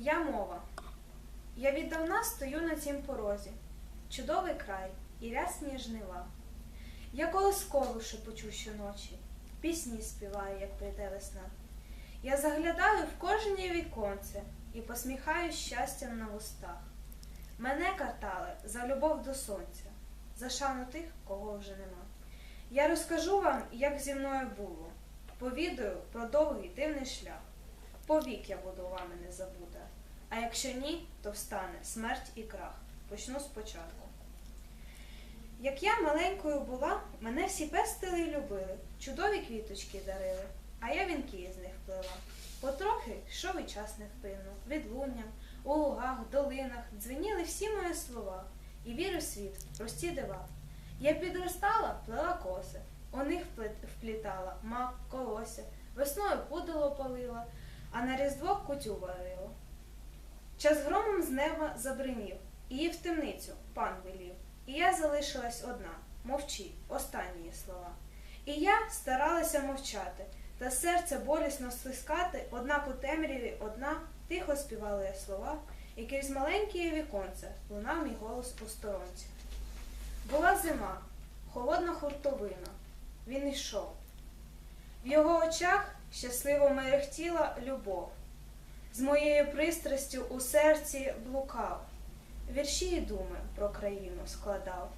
Я мова. Я віддавна стою на цім порозі. Чудовий край і рясні жнива. Я колискову шепочу щоночі, пісні співаю, як прийде весна. Я заглядаю в кожне віконце і посміхаю щастям на вустах. Мене картали за любов до сонця, за шану тих, кого вже нема. Я розкажу вам, як зі мною було, повідаю про довгий дивний шлях. Повік я буду вами не забута, а якщо ні, то встане смерть і крах. Почну спочатку. Як я маленькою була, мене всі пестили і любили, чудові квіточки дарили, а я вінки з них плела. Потрохи йшов і час невпинно, відлунням, у лугах, долинах дзвеніли всі мої слова, і вірив світ, прості дива. Я підростала, плела коси, у них вплітала мак, колося, весною пудило палила, а на різдво кутю варила. Час громом з неба забринів, її в темницю пан велів. І я залишилась одна, мовчи, останні слова. І я старалася мовчати, та серце болісно стискати, однак у темряві одна тихо співала я слова, і крізь маленькі віконце лунав мій голос у сторонці. Була зима, холодна хуртовина. Він йшов. В його очах щасливо мерехтіла любов. З моєю пристрастю у серці блукав, вірші й думи про країну складав.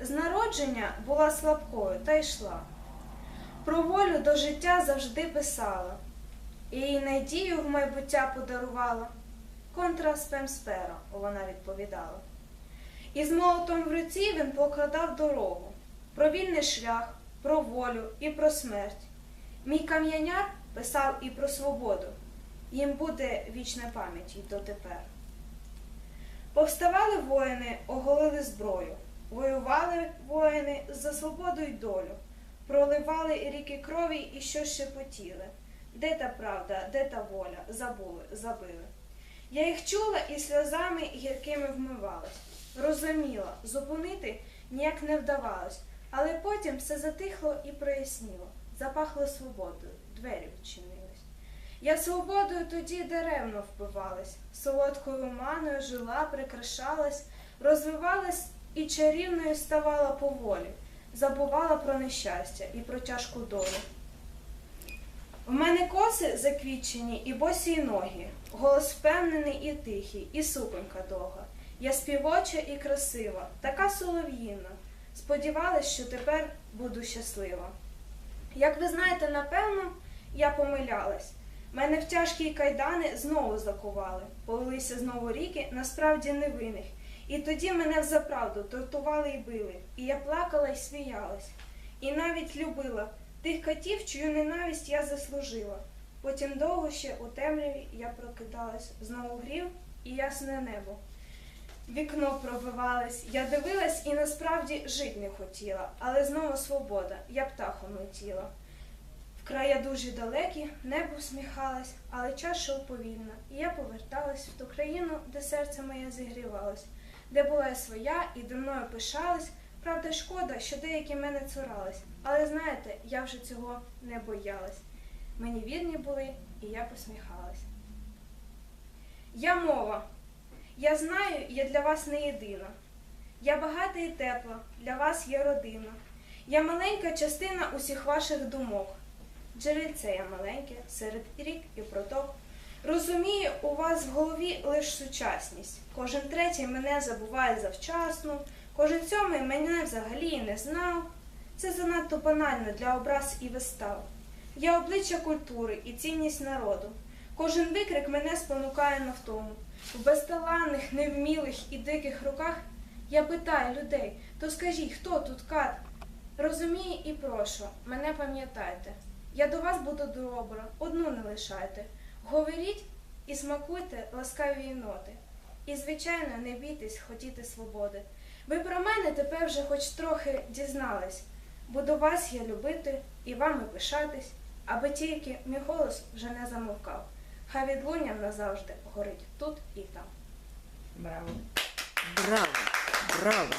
З народження була слабкою та йшла. Про волю до життя завжди писала, і їй надію в майбуття подарувала. Контра спемспера, вона відповідала. І з молотом в руці він покладав дорогу про вільний шлях, про волю і про смерть. Мій кам'яняр писав і про свободу. Їм буде вічна пам'ять і дотепер. Повставали воїни, оголили зброю, воювали воїни за свободу й долю, проливали ріки крові і що шепотіли. Де та правда, де та воля, забули, забили. Я їх чула і сльозами гіркими вмивалась. Розуміла, зупинити ніяк не вдавалось, але потім все затихло і проясніло. Запахло свободою, двері відчинились. Я свободою тоді даремно впивалась, солодкою маною жила, прикрашалась, розвивалась і чарівною ставала поволі, забувала про нещастя і про тяжку долю. В мене коси заквічені і босі й ноги, голос впевнений і тихий, і суконька довга. Я співоча і красива, така солов'їна. Сподівалась, що тепер буду щаслива. Як ви знаєте, напевно, я помилялась. Мене в тяжкі кайдани знову закували, полилися знову ріки, насправді невинних. І тоді мене взаправду тортували і били, і я плакала і сміялась. І навіть любила тих катів, чию ненависть я заслужила. Потім довго ще у темряві я прокидалась, знову грів і ясне небо. Вікно пробивалось, я дивилась і насправді жить не хотіла, але знову свобода, я птахом летіла. Вкрая дуже далекі, небо всміхалось, але час шов повільно, і я поверталась в ту країну, де серце моє зігрівалось, де була я своя і до мною пишалась. Правда, шкода, що деякі мене цурались, але знаєте, я вже цього не боялась. Мені вірні були, і я посміхалась. Я мова. Я знаю, я для вас не єдина. Я багата і тепла, для вас є родина. Я маленька частина усіх ваших думок. Джерельце я маленьке, серед рік і проток. Розумію, у вас в голові лиш сучасність. Кожен третій мене забуває завчасно, кожен сьомий мене взагалі і не знав. Це занадто банально для образ і вистав. Я обличчя культури і цінність народу. Кожен викрик мене спонукає на втому. В безталанних, невмілих і диких руках я питаю людей, то скажіть, хто тут кат? Розумію і прошу, мене пам'ятайте. Я до вас буду добра, одну не лишайте. Говоріть і смакуйте ласкаві ноти. І, звичайно, не бійтесь хотіти свободи. Ви про мене тепер вже хоч трохи дізнались. Буду вас я любити і вами пишатись, аби тільки мій голос вже не замовкав. Хай відлуння назавжди горить тут і там. Браво. Браво, браво.